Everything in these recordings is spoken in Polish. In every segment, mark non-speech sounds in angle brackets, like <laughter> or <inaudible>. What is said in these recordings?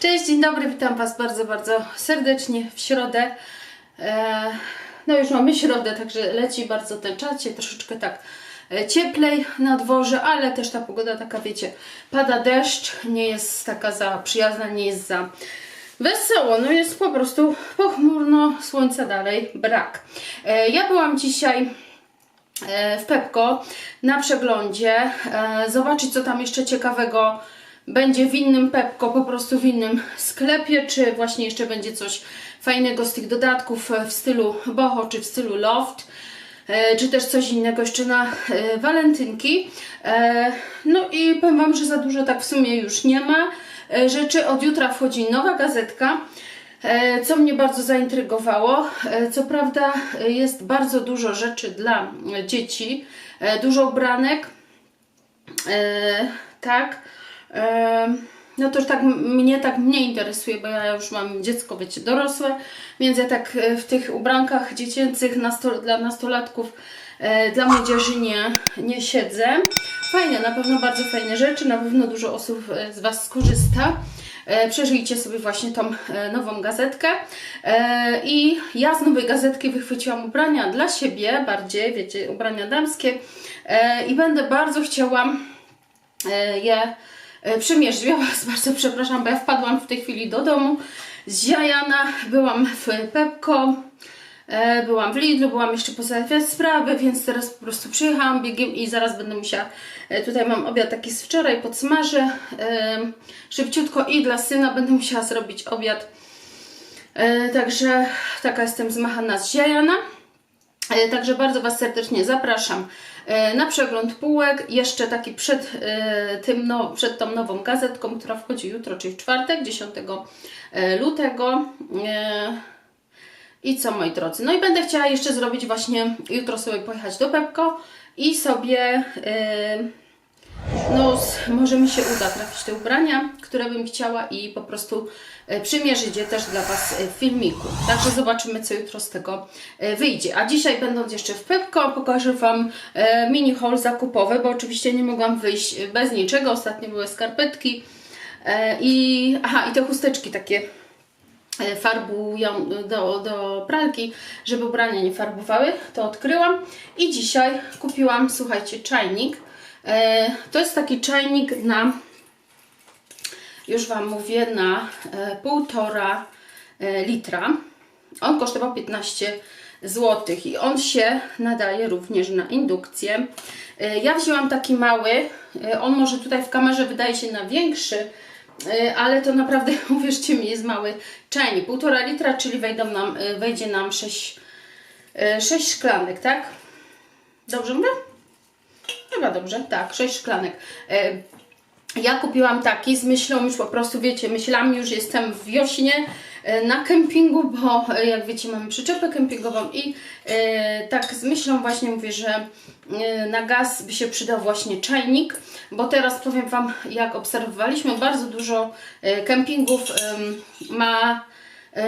Cześć, dzień dobry, witam Was bardzo, bardzo serdecznie w środę. E, no już mamy środę, także leci bardzo ten czas, troszeczkę tak e, cieplej na dworze, ale też ta pogoda taka, wiecie, pada deszcz, nie jest taka za przyjazna, nie jest za wesoło, no jest po prostu pochmurno, słońca dalej brak. E, ja byłam dzisiaj w Pepko na przeglądzie, zobaczyć co tam jeszcze ciekawego będzie w innym Pepko, po prostu w innym sklepie, czy właśnie jeszcze będzie coś fajnego z tych dodatków e, w stylu boho, czy w stylu loft, e, czy też coś innego jeszcze na e, walentynki. No i powiem Wam, że za dużo tak w sumie już nie ma rzeczy. Od jutra wchodzi nowa gazetka, co mnie bardzo zaintrygowało. Co prawda jest bardzo dużo rzeczy dla dzieci, dużo ubranek, tak. No to już tak mnie tak mnie interesuje, bo ja już mam dziecko, wiecie, dorosłe, więc ja tak e, w tych ubrankach dziecięcych dla nastolatków, e, dla młodzieży nie, nie siedzę. Fajne, na pewno bardzo fajne rzeczy, na pewno dużo osób e, z Was skorzysta. E, Przeżyjcie sobie właśnie tą e, nową gazetkę. E, I ja z nowej gazetki wychwyciłam ubrania dla siebie, bardziej, wiecie, ubrania damskie. E, I będę bardzo chciała e, je e, przymierzyć. Ja Was <laughs> bardzo przepraszam, bo ja wpadłam w tej chwili do domu z Jajana, byłam w Pepko, e, byłam w Lidlu, byłam jeszcze pozałatwiać sprawy, więc teraz po prostu przyjechałam biegiem i zaraz będę musiała, e, tutaj mam obiad taki z wczoraj, podsmażę szybciutko i dla syna będę musiała zrobić obiad. Także taka jestem zmachana z Jajana. E, Także bardzo Was serdecznie zapraszam e, na przegląd półek. Jeszcze taki przed, e, tym, no, przed tą nową gazetką, która wchodzi jutro, czyli w czwartek, 10 e, lutego. I co moi drodzy? No i będę chciała jeszcze zrobić właśnie, jutro sobie pojechać do Pepko i sobie no, może mi się uda trafić te ubrania, które bym chciała i po prostu e, przymierzyć je też dla Was e, w filmiku. Także zobaczymy, co jutro z tego e, wyjdzie. A dzisiaj, będąc jeszcze w Pepko, pokażę Wam mini haul zakupowy, bo oczywiście nie mogłam wyjść bez niczego. Ostatnio były skarpetki i, aha, i te chusteczki takie farbują do, do pralki, żeby ubrania nie farbowały, to odkryłam i dzisiaj kupiłam, słuchajcie, czajnik. E, to jest taki czajnik na, już Wam mówię, na e, półtora e, litra. On kosztował 15 zł i on się nadaje również na indukcję. E, Ja wzięłam taki mały, e, on może tutaj w kamerze wydaje się na większy, e, ale to naprawdę, <laughs> uwierzcie mi, jest mały czajnik. Półtora litra, czyli wejdą nam, e, wejdzie nam 6, 6 szklanek, tak? Dobrze mówię? Chyba dobrze, tak, 6 szklanek. E, ja kupiłam taki z myślą już po prostu, wiecie, myślałam już jestem w wiośnie e, na kempingu, bo e, jak wiecie mamy przyczepę kempingową i tak z myślą właśnie mówię, że na gaz by się przydał właśnie czajnik, bo teraz powiem Wam, jak obserwowaliśmy, bardzo dużo kempingów em, ma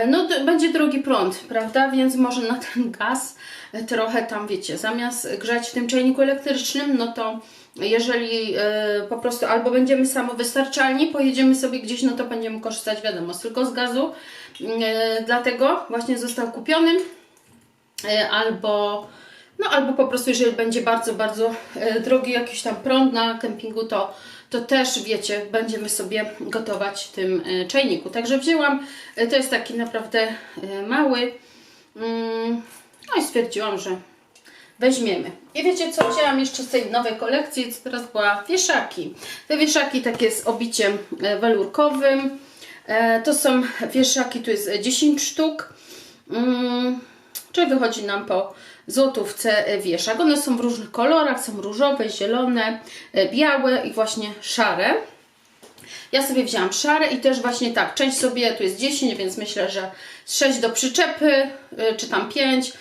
No, d- będzie drogi prąd, prawda? Więc może na ten gaz e, trochę tam, wiecie, zamiast grzać w tym czajniku elektrycznym, no to jeżeli e, po prostu albo będziemy samowystarczalni, pojedziemy sobie gdzieś, no to będziemy korzystać, wiadomo, tylko z gazu. E, dlatego właśnie został kupiony. E, albo no albo po prostu jeżeli będzie bardzo, bardzo e, drogi jakiś tam prąd na kempingu, to, to też wiecie, będziemy sobie gotować w tym e, czajniku. Także wzięłam, e, to jest taki naprawdę mały, mm, no i stwierdziłam, że weźmiemy. I wiecie co, wzięłam jeszcze z tej nowej kolekcji, co teraz była wieszaki. Te wieszaki takie z obiciem welurkowym. E, To są wieszaki, tu jest 10 sztuk. Mm, Czyli wychodzi nam po złotówce e, wieszak. One są w różnych kolorach, są różowe, zielone, e, białe i właśnie szare. Ja sobie wzięłam szare i też właśnie tak, część sobie, tu jest 10, więc myślę, że z 6 do przyczepy, y, czy tam 5,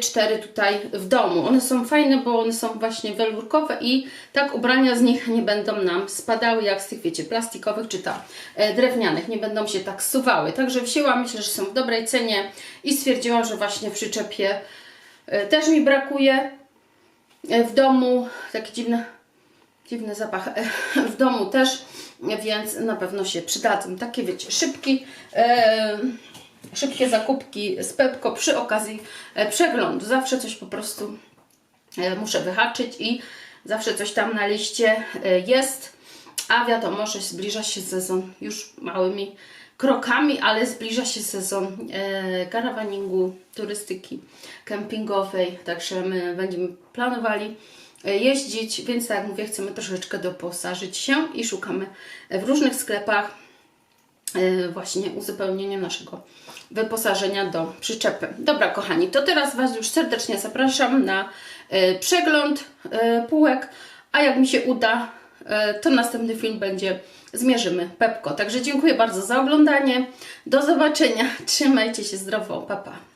4 tutaj w domu. One są fajne, bo one są właśnie welurkowe i tak ubrania z nich nie będą nam spadały jak z tych, wiecie, plastikowych czy tam e, drewnianych, nie będą się tak suwały. Także wzięłam, myślę, że są w dobrej cenie i stwierdziłam, że właśnie w przyczepie e, też mi brakuje. E, W domu taki dziwny, dziwny zapach. W domu też więc na pewno się przydadzą. Takie wiecie, szybki, e, szybkie zakupki z Pepko przy okazji e, przeglądu. Zawsze coś po prostu e, muszę wyhaczyć i zawsze coś tam na liście e, jest. A wiadomo, że zbliża się sezon już małymi krokami, ale zbliża się sezon e, karawaningu, turystyki kempingowej, także my będziemy planowali e, jeździć, więc tak jak mówię, chcemy troszeczkę doposażyć się i szukamy w różnych sklepach e, właśnie uzupełnienia naszego wyposażenia do przyczepy. Dobra, kochani, to teraz Was już serdecznie zapraszam na przegląd półek, a jak mi się uda, to następny film będzie Zmierzymy Pepko. Także dziękuję bardzo za oglądanie. Do zobaczenia. <laughs> Trzymajcie się zdrowo. Pa, pa.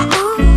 Ooh.